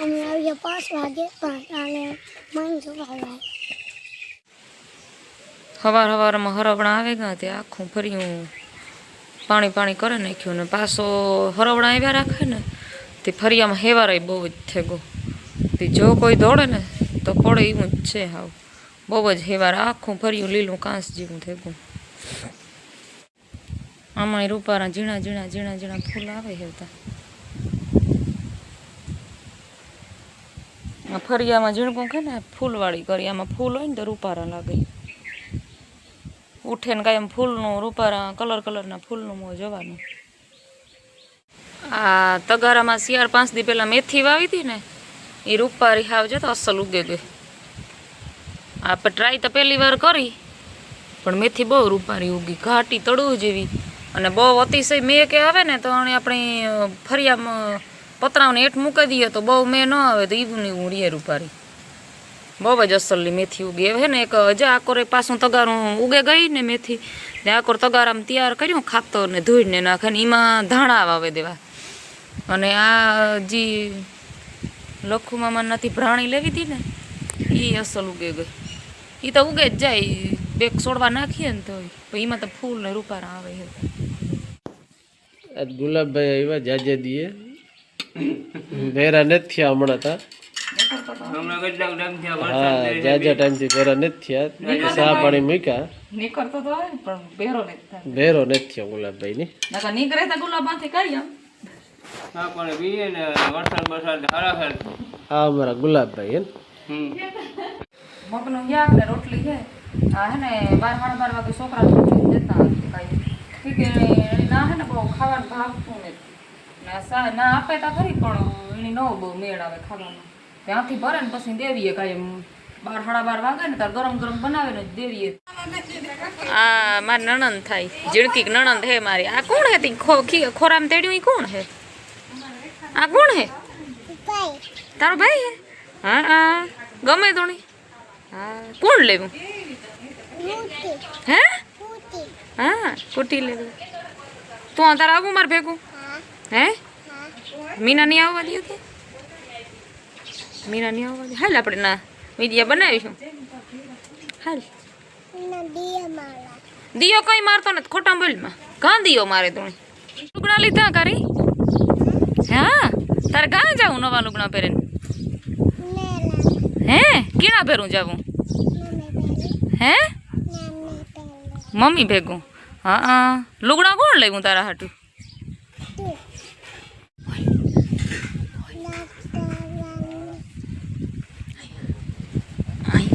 અમે આવીએ પાંચ વાગે પાંચ અને મન જોવા સવાર સવારમાં હરવણા આવે ગયા તે આખું ફર્યું પાણી પાણી કરે નાખ્યું ને પાછો હરવણા આવ્યા રાખે ને તે ફરિયામાં હેવારાય બહુ જ થેગો તે જો કોઈ દોડે ને તો પડે એવું જ છે હાવ. બહુ જ હેવાર, આખું ફર્યું લીલું કાંસ જેવું થેગું આમાં રૂપારા ઝીણા ઝીણા ઝીણા ઝીણા ફૂલ આવે હેવતા ફરિયામાં ઝીણકું કે ને ફૂલવાળી કરી, આમાં ફૂલ હોય ને તો રૂપારા લાગે. ઉઠે ને કાયમ ફૂલનું, રૂપારા કલર કલરના ફૂલનું મોં જવાનું. આ તગારામાં શિયાળ પાંચ દી પહેલાં મેથી વાવી હતી ને, એ રૂપારી હાવ જતો અસલ ઉગે ગઈ. આપણે ટ્રાય તો પહેલી વાર કરી પણ મેથી બહુ રૂપારી ઉગી ઘાટી તળું જેવી. અને બહુ અતિશય મેં કે આવે ને તો આપણે ફરિયામાં પતરાઓને હેઠ મૂકી દઈએ તો બહુ મેં ન આવે તો ઈવું હું રીએ રૂપારી બહુ જ અસલની મેથી ઉગી હવે ને એક હજા આકોરે પાછું તગારું ઉગે ગઈ ને મેથી. ને આકોર તગારામાં તૈયાર કર્યું ખાતર ને ધોઈને નાખે ને એમાં ધાણા વાવે દેવા. અને આ જે લખુ મામાનાથી ભ્રાણી લેવી હતી ને એ અસલ ઉગે ગઈ. એ તો ઉગે જ જાય બેક છોડવા નાખીએ ને તો એમાં તો ફૂલ ને રૂપારા આવે છે. ગુલાબભાઈ આવ્યા જાજે દીએ. ભેરા નથી થયા હમણાં તા. હા ભેરા નથી થયા. ગુલાબભાઈ ની નીકળે ગુલાબમાંથી આમ અમારા ગુલાબભાઈ હે રોટલી છે. હે ને બાર સાડા બાર વાગે છોકરા ખાવાનું ભાવતું નથી. ને આપે તો ખરી, પણ એની ન બહુ મેળ આવે ખાવાનું. ત્યાંથી ભરે ને પછી દેવીએ કાંઈ બાર સાડા બાર વાગે ને તાર ગરમ ગરમ બનાવે ને દેવીએ. આ મારી નણંદ થાય. જીણકી નણંદ હે મારી. આ કોણ હે તી? ખોરામ તેડ્યું કોણ હે? આ કોણ હે? તારો ભાઈ હે? હા હા. ગમે તોણી હા. કોણ લેવું? હે હા કુટી લેવું તું અંતર આવું મારે ભેગું હે મીના નહીં આવવા દે કે મીના નહીં આવવા દે હાલ આપણે ના મીડિયા બનાવીશું હાલ દિયો કઈ મારતો નથી ખોટા બોલમાં કાં દિયો મારે તું લુગડા લીધા કરી હા તારે કાં જાવું નવા લુગડા પહેરીને હે કીણા પહેરું જાવું હે મમ્મી ભેગું? હા લુગડા કોણ લેવું તારા હાટું?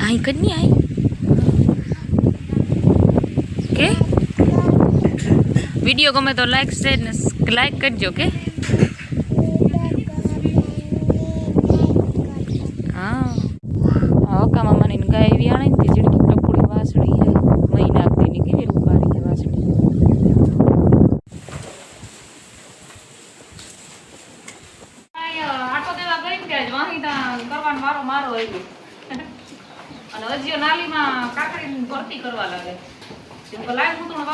આઈ કદની આઈ કે? વીડિયો ગમે તો લાઈક શેર ને લાઈક કરજો, કે હા હકા મામાની ગાય એવી આણે ને તે ઝીણકી ટપુડી વાસળી છે મહિના આપીની કેવી રૂપારી છે વાસળી આટો દેવા ગઈ ને ત્યાં જ વાહિતા કરવાનો મારો મારો આવી અને હજીઓ નાલીમાં કાકડીની ભરતી કરવા લાગે તું તું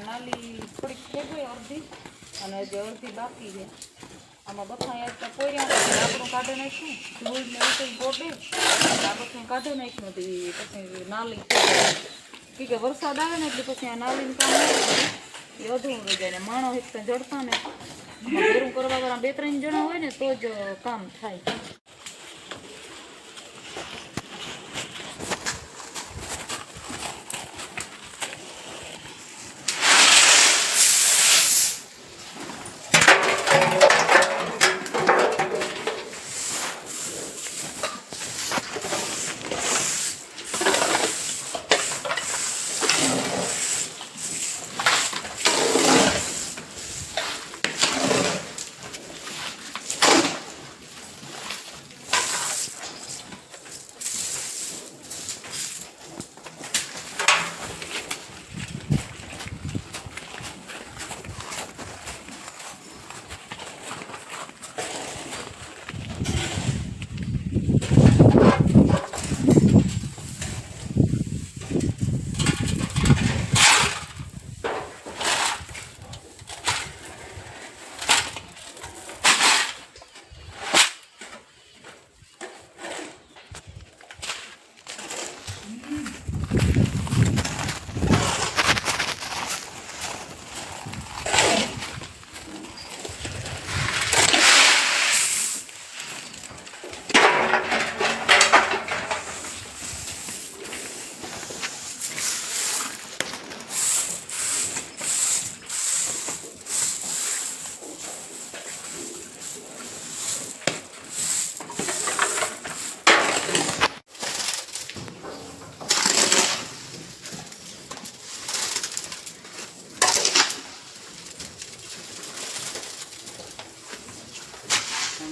નાલી અને જે અડધી બાકી છે. આમાં બધા આપણું કાઢી નાખ્યું. ધૂળ ને ઉતરી કાઢી નાખ્યું હતું પછી નાલી કે વરસાદ આવે ને એટલે પછી આ નાલીનું કામ એ અધૂરું રહી જાય ને માણસ એક તો જડતા ને ભેરું કરવા વાળા બે ત્રણ જણા હોય ને તો જ કામ થાય.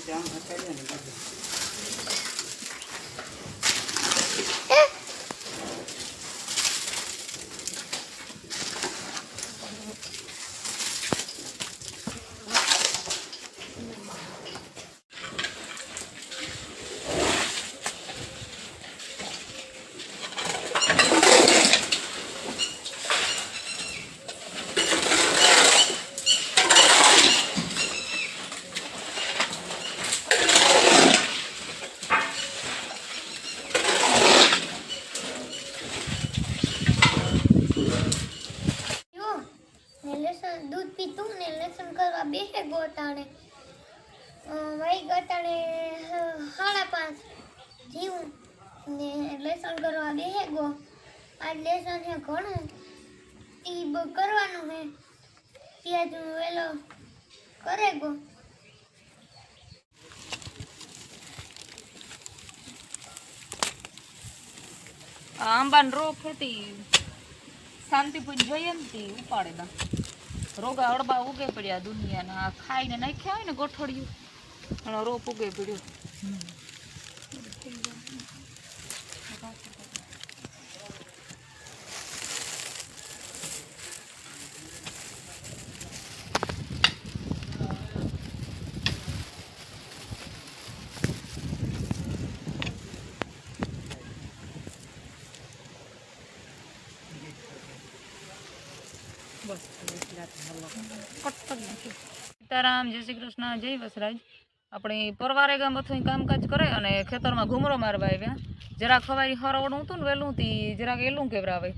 Yang akan. કરવાનું હે. ત્યાં તું વેલો કરે ગો આંબાને રો ખેતી શાંતિપૂર્ણ જોઈએ ને તે ઉપાડે રોગા અડબા ઉગે પડ્યા દુનિયાના. ખાઈને નાખ્યા હોય ને ગોઠડિયું. અને રોપ ઉગે પડ્યો. સીતારામ, જય શ્રી કૃષ્ણ, જય વસરાજ. આપણે પરવારે ગામ બધું કામકાજ કરે અને ખેતરમાં ઘૂમરો મારવા આવ્યા. જરાક ખવાઈ હરવડું હતું ને વહેલું, તી જરાક એલું કેવરાવે.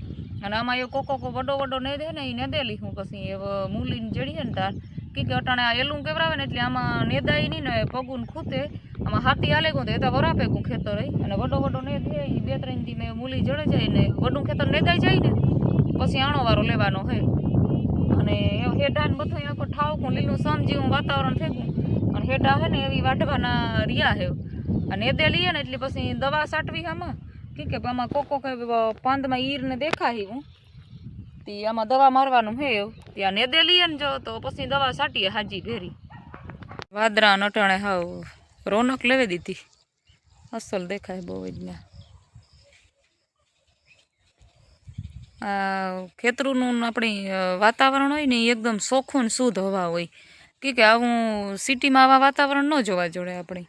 અને આમાં એ કોકો કો વડો વડો નહીં દે ને એ નેદેલી હું પછી. એ મૂલી જડીએ ને તાર. કી અટાણે આ એલું કેવરાવે ને એટલે આમાં નેદાય નહીં ને પગું ખૂતે. આમાં હાથી હાલે ગું તો એ તો વરાપે ગું ખેતર. અને વડો વડો ને દે એ બે ત્રણ દી મેં મૂલી જડે જાય ને વડું ખેતર નેદાઈ જાય ને. પછી આણો વારો લેવાનો હોય અને હેઠા ને બધું આખો ઠાવકું, લીલું સમજીવું વાતાવરણ થયું અને હેડા હે ને એવી વાઢવાના રિયા હે અને એ દે લઈએ ને એટલે પછી દવા સાટવી આમાં. કે આમાં કોકો પાંદમાં ઈરને દેખાય હું તે આમાં દવા મારવાનું હે એવું. ત્યાં નેદે લઈએ ને જો તો પછી દવા સાટીએ હાજી ભેરી. વાદરા નટાણે હાવ રોનક લેવી દીધી. અસલ દેખાય બહુ જ ખેતરુંનું આપણી વાતાવરણ હોય ને એ એકદમ ચોખ્ખું ને શુદ્ધ હવા હોય. કે કે આવું સિટીમાં આવા વાતાવરણ ન જોવા જોડે આપણે.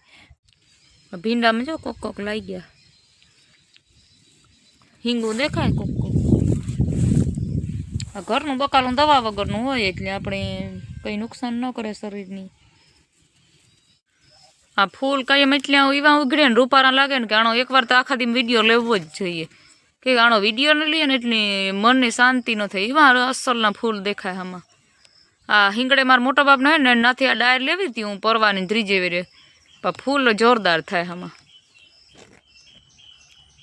ભીંડામાં જો કોક કોક લાગી ગયા. હિંગું દેખાય કોક કોક. આ ઘરનું બકાલું દવા વગરનું હોય એટલે આપણે કંઈ નુકસાન ન કરે શરીરની. આ ફૂલ કાયમ એટલે એવા ઉઘડે ને રૂપારા લાગે ને કે આનો એકવાર તો આખા દી વીડિયો લેવો જ જોઈએ. કે આનો વીડિયો ન લઈએ ને એટલી મનને શાંતિ ન થાય. એવા અસલના ફૂલ દેખાય આમાં. આ હિંગડે મારા મોટા બાપને હોય ને નાથી આ ડાયર લેવી હતી હું પરવાની ત્રીજે વેરે. પણ ફૂલ જોરદાર થાય આમાં.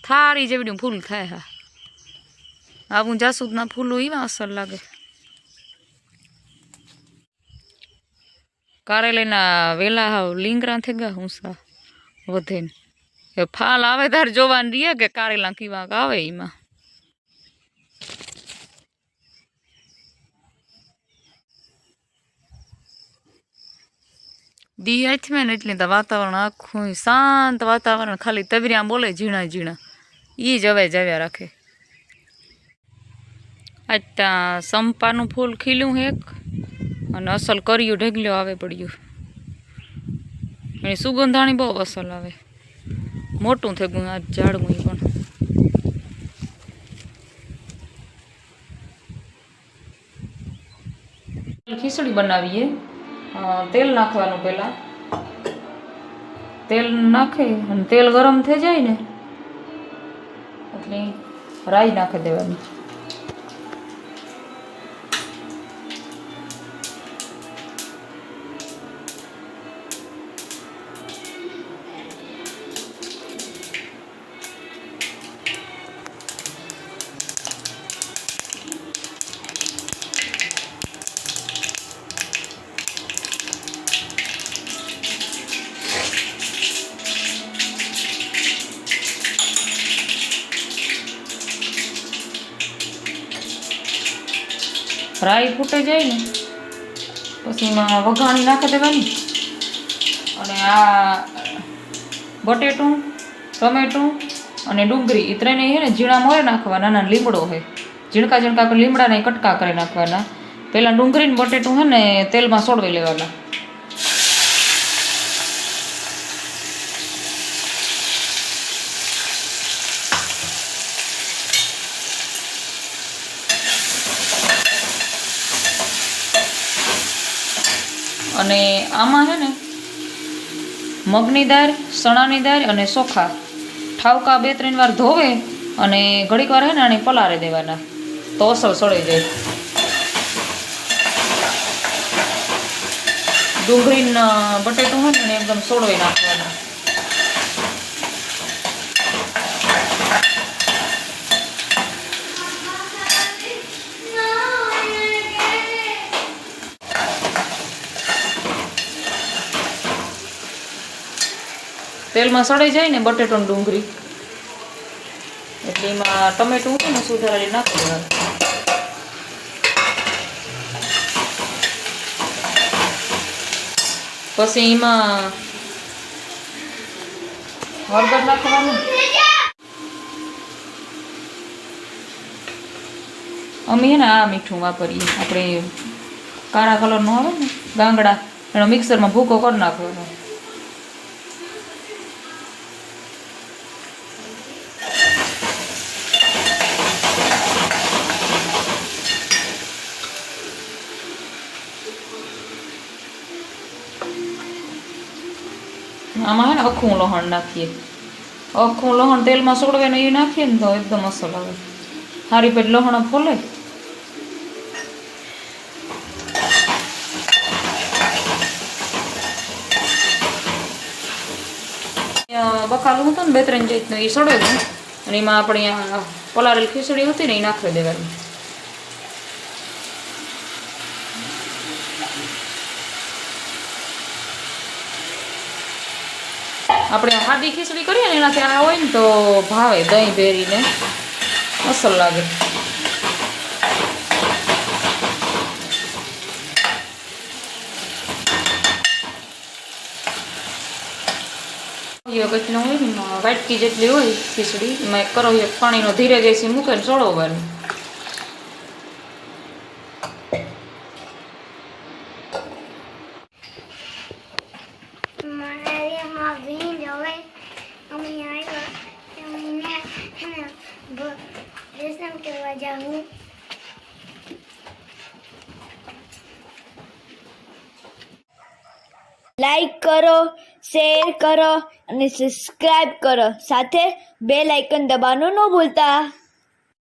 થારી જેવડી ફૂલ થાય હા. આવું જાસૂદના ફૂલો એવા અસર લાગે. કારેલીના વેલા લીંગરા થઈ ગયા હું સા વધે ફાલ આવે તાર જોવાનું રહીએ કે કારેલા કીવા આવે એમાં દી આથમે ને એટલે તો વાતાવરણ આખું શાંત વાતાવરણ ખાલી તબરિયા બોલે ઝીણા ઝીણા એ જ હવે જવ્યા રાખે આજ ત્યાં સંપાનું ફૂલ ખીલ્યું એક અને અસલ કર્યું ઢગલ્યો આવે પડ્યું એની સુગંધાણી બહુ અસલ આવે મોટું થઈ ગયું આ ઝાડવું પણ. ખીચડી બનાવીએ. તેલ નાખવાનું પહેલાં. તેલ નાખે અને તેલ ગરમ થઈ જાય ને, એટલે રાઈ નાખી દેવાની. રાઈ ફૂટે જાય ને, પછી એમાં વઘાણી નાખી દેવાની. અને આ બટેટું, ટમેટું અને ડુંગળી, એ ત્રણેય છે ને ઝીણા મોરે નાખવા નાના લીમડો હોય ઝીણકા ઝીણકા લીમડાને કટકા કરી નાખવાના. પહેલાં ડુંગળીને બટેટું છે ને તેલમાં સોડવી લેવાના. અને આમાં છે ને, મગની દાળ, ચણાની દાળ અને ચોખા. ઠાવકા બે ત્રણ વાર ધોવે અને ઘડીક વાર હે ને આને પલારે દેવાના. તો અસલ સળી જાય. ડુંગળીના બટેટું હોય ને એકદમ સોળવી નાખવાના. તેલમાં સડાઈ જાય ને બટેટો ડુંગળી. એટલે એમાં ટમેટું ને સુધારેલી નાખી દેવાનું. પછી એમાં હળદર નાખવાનું. અમે હે ને આ મીઠું વાપરીએ. આપણે કાળા કલરનું આવે ને ગાંગડા, એનો મિક્સરમાં ભૂકો કરી નાખવાનો. આમાં હે ને અખું લોહણ નાખીએ અખું લોહણ તેલમાં સોડવે ને એ નાખીએ ને તો એકદમ અસલ આવે સારી પેટ લહણ ફોલે બકાલું હતું ને બે ત્રણ જાતનું એ સડે હતું અને એમાં આપણે આ પલારેલ ખીચડી હતી ને એ નાખી દેવાની આપણે હાદી ખીચડી કરીએ ને એનાથી આ હોય ને તો ભાવે દહીં ભેરીને અસર લાગે. અગત્યનું હોય વાટકી જેટલી હોય ખીચડી, એમાં એક કરો, એક પાણીનો ધીરે ધીરે મૂકે ને ચડવવાનું મલેરિયામાં ભીંજ હવે અમે આવ્યા અમને હે ને બ- લેસન કરવા જાઉં લાઈક કરો શેર કરો અને સબસ્ક્રાઇબ કરો. સાથે બેલ આઇકન દબાવવાનું ન ભૂલતા.